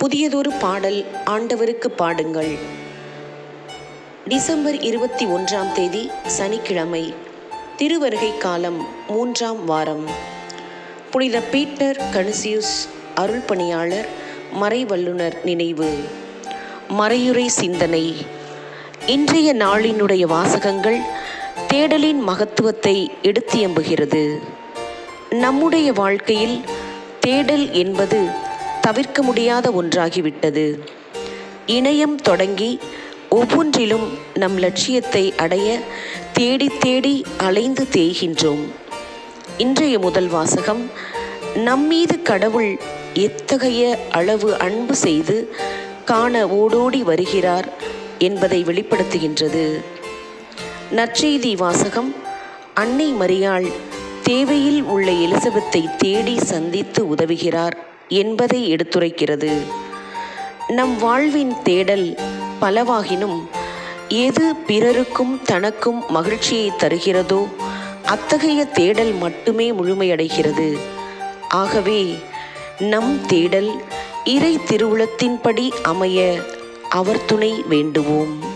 புதியதொரு பாடல் ஆண்டவருக்கு பாடுங்கள். டிசம்பர் இருபத்தி ஒன்றாம் தேதி சனிக்கிழமை திருவருகை காலம் மூன்றாம் வாரம். புனித பீட்டர் கனுசியுஸ் அருள் பணியாளர் மறைவல்லுனர் நினைவு. மறையுறை சிந்தனை. இன்றைய நாளினுடைய வாசகங்கள் தேடலின் மகத்துவத்தை எடுத்தியம்புகிறது நம்முடைய வாழ்க்கையில் தேடல் என்பது தவிர்க்க முடியாத ஒன்றாகிவிட்டது. இணையம் தொடங்கி ஒவ்வொன்றிலும் நம் லட்சியத்தை அடைய தேடி தேடி அலைந்து தேய்கின்றோம். இன்றைய முதல் வாசகம் நம்மீது கடவுள் எத்தகைய அளவு அன்பு செய்து காண ஓடோடி வருகிறார் என்பதை வெளிப்படுத்துகின்றது. நற்செய்தி வாசகம் அன்னை மரியாள் தேவையில் உள்ள எலிசபெத்தை தேடி சந்தித்து உதவுகிறார். என்பதை எடுத்துரைக்கிறது. நம் வாழ்வின் தேடல் பலவாகினும் எது பிறருக்கும் தனக்கும் மகிழ்ச்சியை தருகிறதோ அத்தகைய தேடல் மட்டுமே முழுமையடைகிறது. ஆகவே நம் தேடல் இறை திருவுளத்தின்படி அமைய அவர் துணை வேண்டுவோம்.